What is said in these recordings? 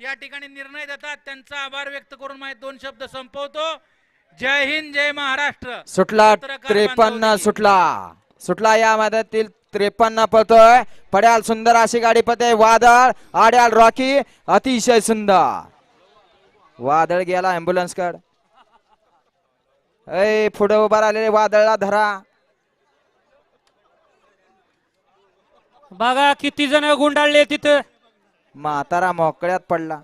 या ठिकाणी निर्णय देतात. त्यांचा आभार व्यक्त करून माझे दोन शब्द संपवतो. जय हिंद जय महाराष्ट्र. सुटला पत्रकार त्रेपन्न सुटला. सुटला या मैदानातील त्रेपन्न पळतोय. पड्याल सुंदर अशी गाडी पते वादळ आड्याल रॉकी अतिशय सुंदर. वादळ गेला अँब्युलन्स कड. ऐ पुढे उभा राहिलेले वादळला धरा. बघा किती जण गुंडाळले तिथं. म्हातारा मोकळ्यात पडला.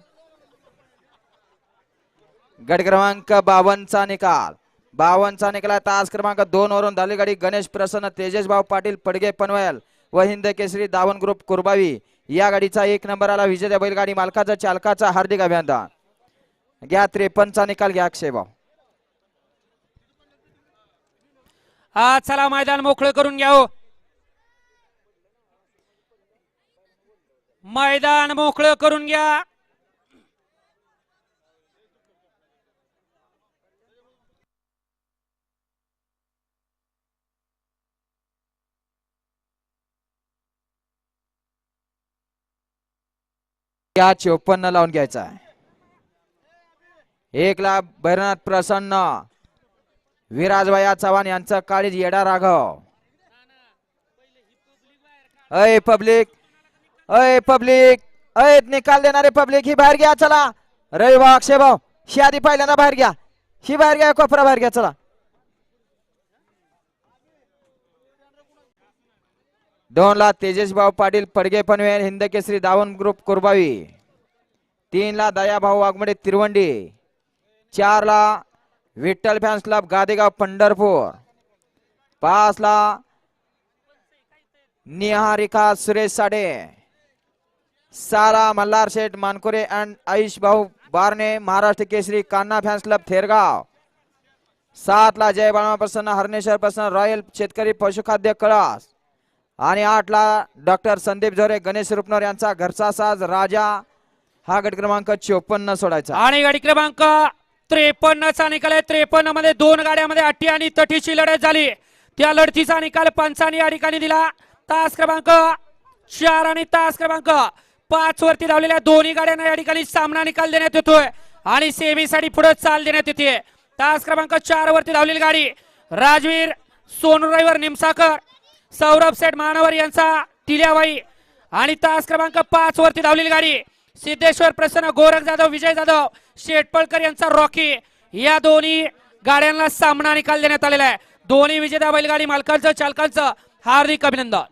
गट क्रमांक बावनचा निकाल. बावनचा निकाल तास क्रमांक दोन वरून झाली गाडी गणेश प्रसन्न तेजस भाऊ पाटील पडगे पनवेल व हिंद केसरी दावण ग्रुप कुरबावी. या गाडीचा एक नंबर आला. विजेत्या बैलगाडी मालकाचा चालकाचा हार्दिक अभिनंदन. घ्या त्रेपन्नचा निकाल घ्या अक्षय भाऊ हा चला मैदान मोकळं करून घ्या हो. मैदान मोकळं करून घ्या. या चोपन्न लावून घ्यायचा आहे. एक लाख भैरनाथ प्रसन्न. विराजभाया चव्हाण यांचा काळीज येडा राघव. अय पब्लिक. अय पब्लिक अय निकाल देणारे पब्लिक ही बाहेर घ्या चला. रवी भाऊ अक्षय भाऊ ही आधी पहिल्यांदा बाहेर घ्या. ही बाहेर घ्या कोपरा बाहेर घ्या चला. दोन ला तेजेश भाऊ पाटील पडगे पनवेल हिंद केसरी दावण ग्रुप कुरबावी. तीन ला दयाभाऊ वाघमडे तिरवंडी. चार ला विठ्ठल फॅन्स क्लब गादेगाव पंढरपूर. पाच ला Niharika Suresh Sade. Sara Malhar Sheth Mankure and Ayush Bhau Barne Maharashtra Kesari Kanha fans club Thergaon. सातला जय बाळमा प्रसन्न हरणेश्वर प्रसन्न रॉयल शेतकरी पशुखाद्य कळास. आणि आठला डॉक्टर संदीप झोरे गणेश रुपनोर यांचा घरचा साज राजा. हा गट क्रमांक चोपन्न सोडायचा. आणि गाडी क्रमांक त्रेपन्न चा निकाल आहे. त्रेपन्नमध्ये दोन गाड्यामध्ये अट्टी आणि तटीची लढत झाली. त्या लढतीचा निकाल पंचाने या ठिकाणी दिला. तास क्रमांक चार आणि तास क्रमांक पाच वरती धावलेल्या दोन्ही गाड्यांना या ठिकाणी सामना निकाल देण्यात येतोय. आणि सेमीसाठी पुढे चाल देण्यात येते. तास क्रमांक चार वरती धावलेली गाडी राजवीर सोनुराईवर निमसाकर सौरभ सेठ मानवर यांचा टिल्याबाई. आणि तास क्रमांक पाच वरती धावलेली गाडी सिद्धेश्वर प्रसन्न गोरख जाधव विजय जाधव शेटपळकर यांचा रॉकी. या दोन्ही गाड्यांना सामना निकाल देण्यात आलेला आहे. दोन्ही विजेता बैलगाडी मालकांचं चालकांचं हार्दिक अभिनंदन.